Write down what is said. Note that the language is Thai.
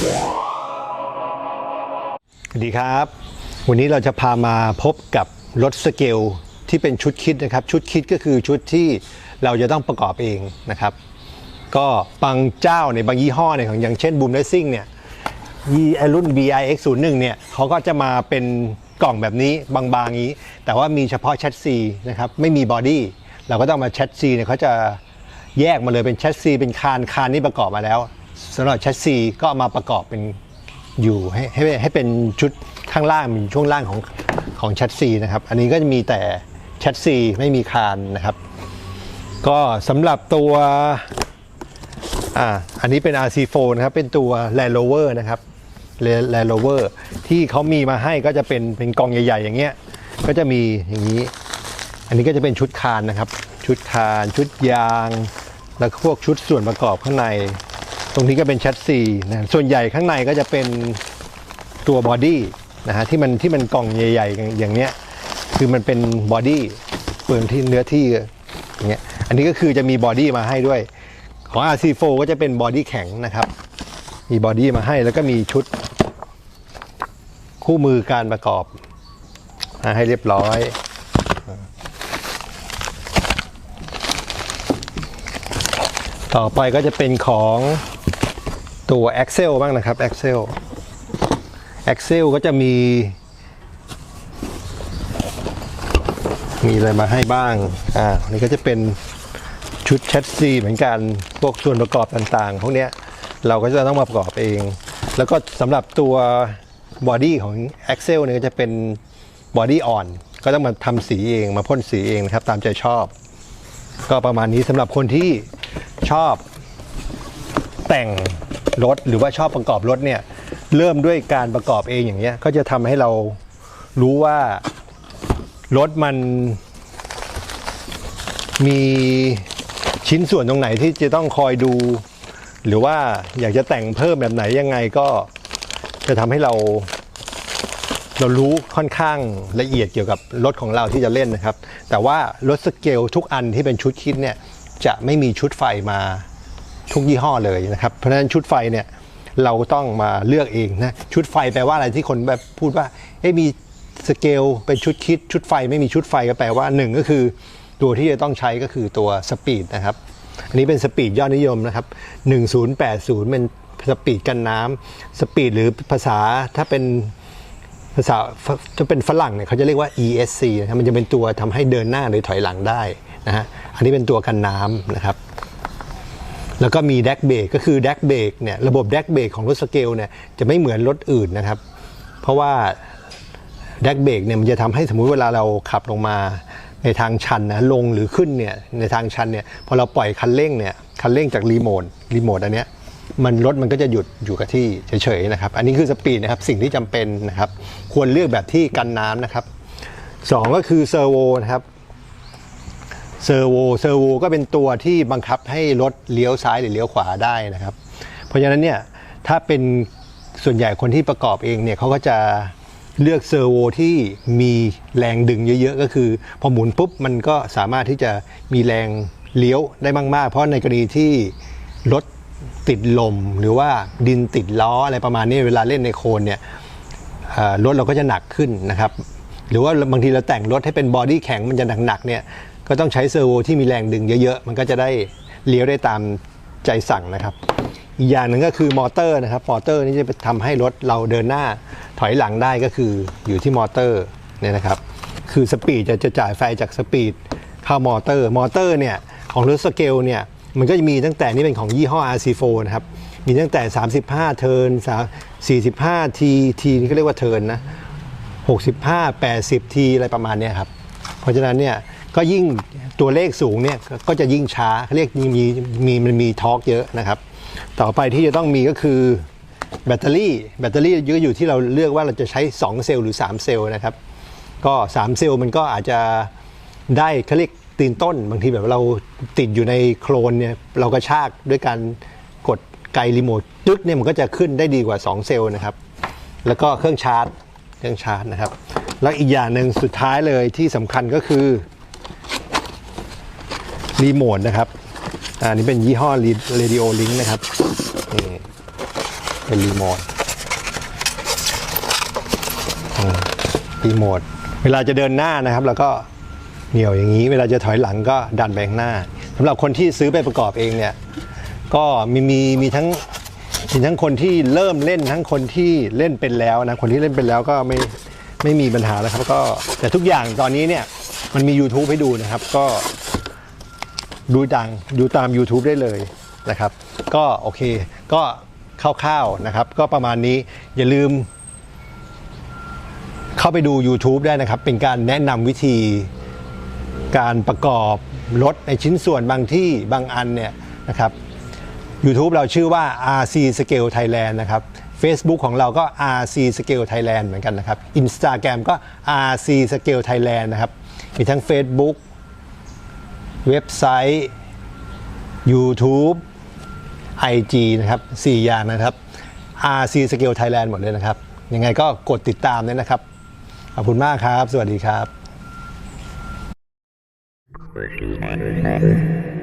สวัสดีครับ วันนี้เราจะพามาพบกับรถสเกลที่เป็นชุดคิดนะครับ ชุดคิดก็คือชุดที่เราจะต้องประกอบเองนะครับ ก็บางเจ้าในบางยี่ห้อเนี่ยของอย่างเช่นบูมเลสซิ่งเนี่ยยีไอ้รุ่น BIX 0 1เนี่ยเขาก็จะมาเป็นกล่องแบบนี้บางๆนี้ แต่ว่ามีเฉพาะแชสซีนะครับไม่มีบอดี้เราก็ต้องมาแชสซีเนี่ยเขาจะแยกมาเลยเป็นแชสซีเป็นคานคานนี่ประกอบมาแล้ว สำหรับแชสซีก็เอามาประกอบเป็นอยู่ให้ให้ให้เป็นชุดข้างล่างเป็นช่วงล่างของของแชทซีนะครับ อันนี้ก็จะมีแต่แชทซีไม่มีคานนะครับ ก็สำหรับตัวอ่าอันนี้เป็น RC4 นะครับ เป็นตัว Land Rover นะครับ Land Rover ที่เขามีมาให้ก็จะเป็นเป็นกองใหญ่ๆ อย่างเงี้ย ก็จะมีอย่างนี้ อันนี้ก็จะเป็นชุดคานนะครับ ชุดคาน ชุดยาง แล้วพวกชุดส่วนประกอบข้างใน ตรงนี้ก็เป็นแชทซีนะส่วนใหญ่ข้างในก็จะเป็นตัวบอดี้นะฮะที่มันที่มันกล่องใหญ่ ๆ อย่างเนี้ยคือมันเป็นบอดี้เปลืองที่เนื้อที่อย่างเงี้ยอันนี้ก็คือจะมีบอดี้มาให้ด้วย ของ RC4 ก็จะเป็นบอดี้แข็งนะครับ มีบอดี้มาให้แล้วก็มีชุด คู่มือการประกอบมาให้เรียบร้อยต่อไปก็จะเป็นของ ตัว Excel บ้างนะครับ Excel Excel ก็จะมี มีอะไรมาให้บ้าง อ่านี่ก็จะเป็นชุดแชสซีเหมือนกัน พวกส่วนประกอบต่างๆ พวกเนี้ยเราก็จะต้องมาประกอบเอง แล้วก็สำหรับตัวบอดี้ของ Excel เนี่ยก็จะเป็นบอดี้อ่อน ก็ต้องมาทำสีเอง มาพ่นสีเองนะครับ ตามใจชอบ ก็ประมาณนี้สำหรับคนที่ชอบแต่ง รถหรือว่าชอบประกอบรถเนี่ยเริ่มด้วยการประกอบเองอย่างเงี้ยก็จะทำให้เรารู้ว่ารถมันมีชิ้นส่วนตรงไหนที่จะต้องคอยดู หรือว่าอยากจะแต่งเพิ่มแบบไหนยังไงก็จะทำให้เรา เรารู้ค่อนข้างละเอียดเกี่ยวกับรถของเราที่จะเล่นนะครับ แต่ว่ารถสเกลทุกอันที่เป็นชุดคิดเนี่ยจะไม่มีชุดไฟมา ทุกยี่ห้อเลยนะครับ เพราะฉะนั้นชุดไฟเนี่ยเราต้องมาเลือกเองนะชุดไฟแปลว่าอะไรที่คนแบบพูดว่าเอ้มีสเกลเป็นชุดคิดชุดไฟไม่มีชุดไฟก็แปลว่าหนึ่งก็คือ ตัวที่จะต้องใช้ก็คือตัวสปีดนะครับ อันนี้เป็นสปีดยอดนิยมนะครับ 1080 เป็นสปีดกันน้ำสปีดหรือภาษาถ้าเป็นภาษาจะเป็นฝรั่งเนี่ยเขาจะเรียกว่า ESC นะมันจะเป็นตัวทำให้เดินหน้าหรือถอยหลังได้นะฮะอันนี้เป็นตัวกันน้ำนะครับ แล้วก็มีแดกเบรกก็คือแดกเบรกเนี่ยระบบแดกเบรกของรถสเกลเนี่ยจะไม่เหมือนรถอื่นนะครับ เพราะว่าแดกเบรกเนี่ยมันจะทำให้สมมุติเวลาเราขับลงมาในทางชันนะลงหรือขึ้นเนี่ยในทางชันเนี่ยพอเราปล่อยคันเร่งเนี่ยคันเร่งจากรีโมทรีโมทอันเนี้ยมันรถมันก็จะหยุดอยู่กับที่เฉยๆนะครับ อันนี้คือสปีดนะครับสิ่งที่จำเป็นนะครับ ควรเลือกแบบที่กันน้ำนะครับสองก็คือเซอร์โวนะครับ เซอร์โวเซอร์โวก็เป็นตัวที่บังคับให้รถเลี้ยวซ้ายหรือเลี้ยวขวาได้นะครับ เพราะฉะนั้นเนี่ยถ้าเป็นส่วนใหญ่คนที่ประกอบเองเนี่ยเขาก็จะเลือกเซอร์โวที่มีแรงดึงเยอะๆ ก็คือ พอหมุนปุ๊บมันก็สามารถที่จะมีแรงเลี้ยวได้มากๆ เพราะในกรณีที่รถติดลมหรือว่าดินติดล้ออะไรประมาณนี้เวลาเล่นในโคลนเนี่ยรถเราก็จะหนักขึ้นนะครับ หรือว่าบางทีเราแต่งรถให้เป็นบอดี้แข็งมันจะหนักๆเนี่ยก็ต้องใช้เซอร์โวที่มีแรงดึงเยอะๆ มันก็จะได้เลี้ยวได้ตามใจสั่งนะครับ อีกอย่างหนึ่งก็คือมอเตอร์นะครับ มอเตอร์นี่จะไปทำให้รถเราเดินหน้าถอยหลังได้ก็คืออยู่ที่มอเตอร์เนี่ยนะครับ คือสปีดจะจะจ่ายไฟจากสปีดเข้ามอเตอร์ มอเตอร์เนี่ยของรถสเกลเนี่ยมันก็จะมีตั้งแต่นี่เป็นของยี่ห้อ RC4 นะครับ มีตั้งแต่ 35 เทิร์น45 T T นี่ก็เรียกว่าเทิร์นนะ 65 80 ทีอะไรประมาณเนี้ยครับ เพราะฉะนั้นเนี่ยก็ยิ่งตัวเลขสูงเนี่ยก็จะยิ่งช้าเขาเรียกมีมีมีมันมีทอร์กเยอะนะครับ ต่อไปที่จะต้องมีก็คือแบตเตอรี่แบตเตอรี่ก็อยู่ที่เราเลือกว่าเราจะใช้ 2 เซลล์หรือ 3 เซลล์นะครับ ก็ 3 เซลล์มันก็อาจจะได้เขาเรียกตีนต้น บางทีแบบเราติดอยู่ในโคลนเนี่ยเราก็ชากด้วยการกดไกลรีโมทจึ๊กเนี่ยมันก็จะขึ้นได้ดีกว่า 2 เซลล์นะครับ แล้วก็เครื่องชาร์จ เครื่องชาร์จนะครับ แล้วอีกอย่างหนึ่งสุดท้ายเลยที่สำคัญก็คือรีโมทนะครับอ่านี่เป็นยี่ห้อ Radio Link นะครับนี่เป็นรีโมทรีโมทเวลาจะเดินหน้านะครับ แล้วก็เหนี่ยวอย่างนี้ เวลาจะถอยหลังก็ดันไปข้างหน้าสำหรับคนที่ซื้อไปประกอบเองเนี่ย ก็มีมีมีทั้ง มีทั้งคนที่เริ่มเล่นทั้งคนที่เล่นเป็นแล้วนะคนที่เล่นเป็นแล้วก็ไม่ไม่มีปัญหาแล้วครับ ก็แต่ทุกอย่างตอนนี้เนี่ยมันมี YouTube ให้ดูนะครับ ก็ดูดังดูตาม YouTube ได้เลยนะครับ ก็โอเค ก็คร่าวๆนะครับ ก็ประมาณนี้อย่าลืม เข้าไปดู YouTube ได้นะครับ เป็นการแนะนำวิธีการประกอบรถในชิ้นส่วนบางที่บางอันเนี่ยนะครับ YouTube เราชื่อว่า RC Scale Thailand นะครับ Facebook ของเราก็ RC Scale Thailand เหมือนกันนะครับ Instagram ก็ RC Scale Thailand นะครับ มีทั้ง Facebook เว็บไซต์ YouTube IG นะครับ 4 อย่างนะครับ RC Scale Thailand หมดเลยนะครับ ยังไงก็กดติดตามด้วยนะครับ ขอบคุณมากครับ สวัสดีครับ Thank you.